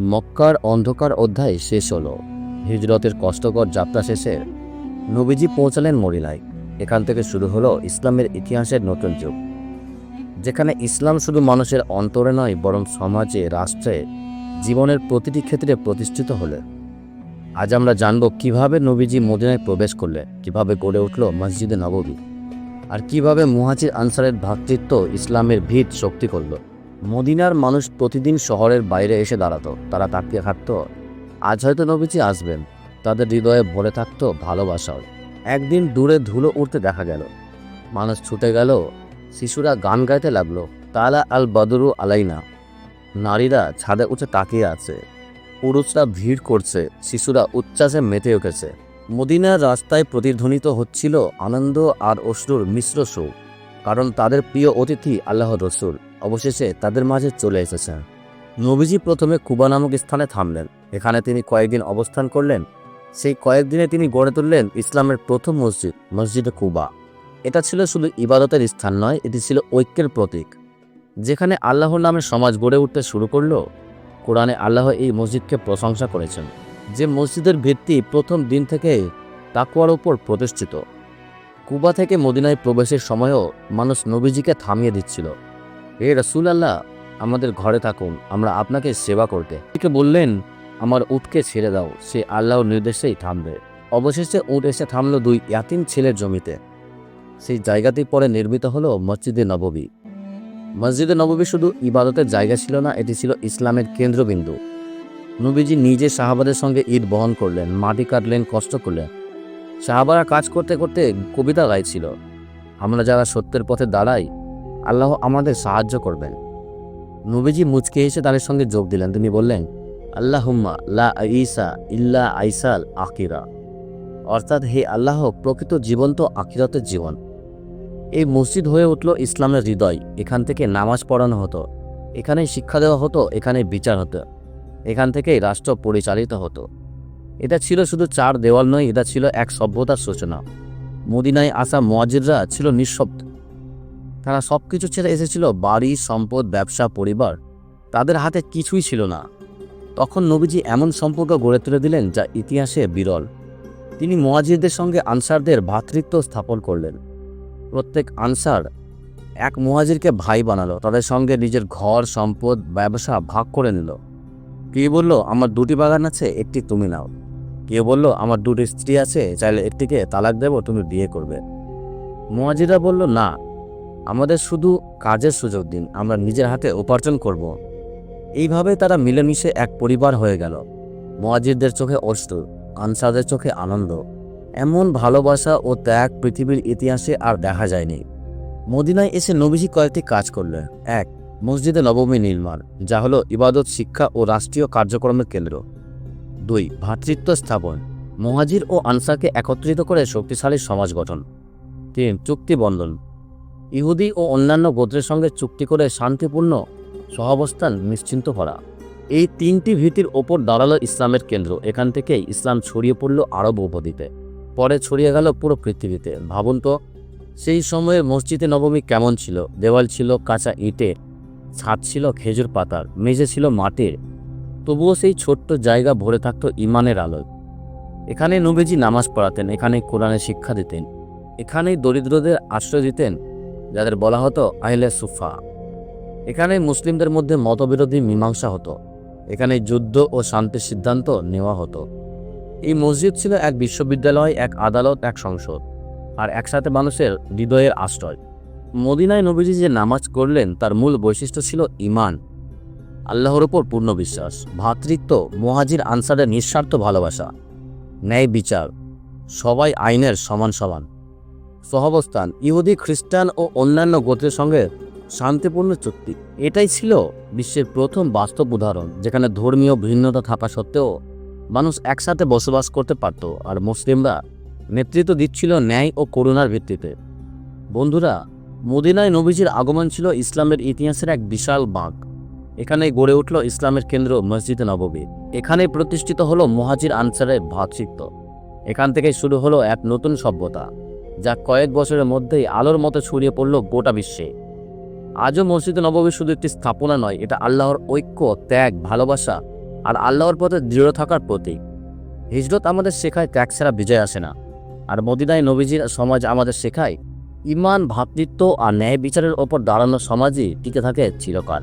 মক্কার অন্ধকার অধ্যায় শেষ হলো। হিজরতের কষ্টকর যাত্রা শেষে নবীজি পৌঁছালেন মরিলায় এখান থেকে শুরু হলো ইসলামের ইতিহাসের নতুন যুগ। যেখানে ইসলাম শুধু মানুষের অন্তরে নয়, বরং সমাজে, রাষ্ট্রে, জীবনের প্রতিটি ক্ষেত্রে প্রতিষ্ঠিত হলে। আজ আমরা জানব কীভাবে নবীজি মদিনায় প্রবেশ করলে কীভাবে গড়ে উঠল মসজিদে নববী, আর কীভাবে মুহাজির আনসারের ভ্রাতৃত্ব ইসলামের ভিত শক্তি করল। মদিনার মানুষ প্রতিদিন শহরের বাইরে এসে দাঁড়াতো, তারা তাকিয়ে থাকতো। আজ হয়তো নবীজি আসবেন, তাদের হৃদয়ে ভরে থাকতো ভালোবাসাও একদিন দূরে ধুলো উঠতে দেখা গেল। মানুষ ছুটে গেল, শিশুরা গান গাইতে লাগল, তালা আল বদরু আলাইনা। নারীরা ছাদে উঠে তাকিয়ে আছে। পুরুষরা ভিড় করছে, শিশুরা উচ্ছ্বাসে মেতে উঠেছে। মদিনার রাস্তায় প্রতিধ্বনিত হচ্ছিল আনন্দ আর অশ্রুর মিশ্র শোক কারণ তাদের প্রিয় অতিথি আল্লাহ রসুল। অবশেষে তাদের মাঝে চলে এসেছেন। নবীজি প্রথমে কুবা নামক স্থানে থামলেন। এখানে তিনি কয়েকদিন অবস্থান করলেন। সেই কয়েকদিনে তিনি গড়ে তুললেন ইসলামের প্রথম মসজিদ, মসজিদে কুবা। এটা ছিল শুধু ইবাদতের স্থান নয়, এটি ছিল ঐক্যের প্রতীক। যেখানে আল্লাহর নামে সমাজ গড়ে উঠতে শুরু করল, কোরআনে আল্লাহ এই মসজিদকে প্রশংসা করেছেন। যে মসজিদের ভিত্তি প্রথম দিন থেকে তাকুয়ার উপর প্রতিষ্ঠিত। কুবা থেকে মদিনায় প্রবেশের সময়ও মানুষ নবীজিকে থামিয়ে দিচ্ছিল। এ রসুল আল্লাহ আমাদের ঘরে থাকুন, আমরা আপনাকে সেবা করতে। একে বললেন, আমার উটকে ছেড়ে দাও, সে আল্লাহর নির্দেশেই থামবে। অবশেষে উট এসে থামলো দুই ইয়াতিম ছেলের জমিতে। সেই জায়গাটি পরে নির্মিত হলো মসজিদে নববী। মসজিদে নববী শুধু ইবাদতের জায়গা ছিল না, এটি ছিল ইসলামের কেন্দ্রবিন্দু। নবীজি নিজে সাহাবাদের সঙ্গে ঈদ বহন করলেন, মাটি কাটলেন, কষ্ট করলেন। সাহাবারা কাজ করতে করতে কবিতা গাইছিল, আমরা যারা সত্যের পথে দাঁড়াই আল্লাহ আমাদের সাহায্য করবেন। নবীজি মুচকে এসে তাদের সঙ্গে যোগ দিলেন। তিনি বললেন, আল্লাহুম্মা লা ঈসা ইল্লা আইসাল আকিরা অর্থাৎ হে আল্লাহ, প্রকৃত জীবন তো আকিরতের জীবন। এই মসজিদ হয়ে উঠল ইসলামের হৃদয়। এখান থেকে নামাজ পড়ানো হতো এখানেই শিক্ষা দেওয়া হতো, এখানে বিচার হতো, এখান থেকেই রাষ্ট্র পরিচালিত হতো। এটা ছিল শুধু চার দেওয়াল নয়, এটা ছিল এক সভ্যতার সূচনা। মদিনায় আসা মোয়াজিররা ছিল নিঃশব্দ। তারা সব কিছু ছেড়ে এসেছিল বাড়ি, সম্পদ, ব্যবসা, পরিবার। তাদের হাতে কিছুই ছিল না। তখন নবীজি এমন সম্পর্ক গড়ে তুলে দিলেন যা ইতিহাসে বিরল। তিনি মোয়াজিরদের সঙ্গে আনসারদের ভ্রাতৃত্ব স্থাপন করলেন। প্রত্যেক আনসার এক মুহাজিরকে ভাই বানালো, তাদের সঙ্গে নিজের ঘর, সম্পদ, ব্যবসা ভাগ করে নিল। কে বলল, আমার দুটি বাগান আছে, একটি তুমি নাও। কেউ বলল, আমার দুটি স্ত্রী আছে, চাইলে একটিকে তালাক দেব, তুমি বিয়ে করবে। মুহাজিরা বলল, না আমাদের শুধু কাজের সুযোগ দিন, আমরা নিজের হাতে উপার্জন করব। এইভাবে তারা মিলেমিশে এক পরিবার হয়ে গেল। মুহাজিরদের চোখে অশ্রু, আনসারদের চোখে আনন্দ। এমন ভালোবাসা ও ত্যাগ পৃথিবীর ইতিহাসে আর দেখা যায়নি। মদিনায় এসে নবীজি কয়েকটি কাজ করলেন। এক, মসজিদে নবমী নির্মাণ, যা হলো ইবাদত, শিক্ষা ও রাষ্ট্রীয় কার্যক্রমের কেন্দ্র। দুই ভ্রাতৃত্ব স্থাপন মহাজির ও আনসারকে একত্রিত করে শক্তিশালী সমাজ গঠন। তিন, চুক্তি বন্ধন ইহুদি ও অন্যান্য গোত্রের সঙ্গে চুক্তি করে শান্তিপূর্ণ সহাবস্থান নিশ্চিন্ত করা। এই তিনটি ভীতির ওপর দাঁড়াল ইসলামের কেন্দ্র। এখান থেকেই ইসলাম ছড়িয়ে পড়ল আরব উপদ্বীপে। পরে ছড়িয়ে গেল পুরো পৃথিবীতে। ভাবুন তো, সেই সময়ে মসজিদে নবমী কেমন ছিল? দেওয়াল ছিল কাঁচা ইটে, ছাদ ছিল খেজুর পাতার, মেঝে ছিল মাটির। তবুও সেই ছোট্ট জায়গা ভরে থাকত ইমানের আলোয়। এখানে নবীজি নামাজ পড়াতেন এখানে কোরআনে শিক্ষা দিতেন, এখানেই দরিদ্রদের আশ্রয় দিতেন যাদের বলা হতো আহলে সুফা। এখানে মুসলিমদের মধ্যে মতবিরোধী মীমাংসা হতো। এখানে যুদ্ধ ও শান্তির সিদ্ধান্ত নেওয়া হতো। এই মসজিদ ছিল এক বিশ্ববিদ্যালয়, এক আদালত, এক সংসদ, আর একসাথে মানুষের হৃদয়ের আশ্রয়। মদিনায় নবীজি যে নামাজ করলেন, তার মূল বৈশিষ্ট্য ছিল ইমান আল্লাহর ওপর পূর্ণ বিশ্বাস, ভ্রাতৃত্ব, মহাজির আনসারের নিঃস্বার্থ ভালোবাসা, ন্যায় বিচার, সবাই আইনের সমান সমান। সহাবস্থান, ইহুদি, খ্রিস্টান ও অন্যান্য গোত্রের সঙ্গে শান্তিপূর্ণ চুক্তি। এটাই ছিল বিশ্বের প্রথম বাস্তব উদাহরণ, যেখানে ধর্মীয় ভিন্নতা থাকা সত্ত্বেও মানুষ একসাথে বসবাস করতে পারত আর মুসলিমরা নেতৃত্ব দিচ্ছিল ন্যায় ও করুণার ভিত্তিতে। বন্ধুরা, মদিনায় নবীজির আগমন ছিল ইসলামের ইতিহাসের এক বিশাল বাঁক। এখানে গড়ে উঠল ইসলামের কেন্দ্র মসজিদে নববী। এখানে প্রতিষ্ঠিত হলো মহাজির আনসারের ভ্রাতৃত্ব এখান থেকে শুরু হলো এক নতুন সভ্যতা। যা কয়েক বছরের মধ্যেই আলোর মতো ছড়িয়ে পড়ল গোটা বিশ্বে। আজও মসজিদে নববী শুধু একটি স্থাপনা নয়, এটা আল্লাহর ঐক্য, ত্যাগ, ভালোবাসা আর আল্লাহর পথে দৃঢ় থাকার প্রতীক। হিজরত আমাদের শেখায় ত্যাগ ছাড়া বিজয় আসে না। আর মদিনায় নবীজির সমাজ আমাদের শেখায়, ইমান ভ্রাতৃত্ব আর ন্যায় বিচারের ওপর দাঁড়ানো সমাজই টিকে থাকে চিরকাল।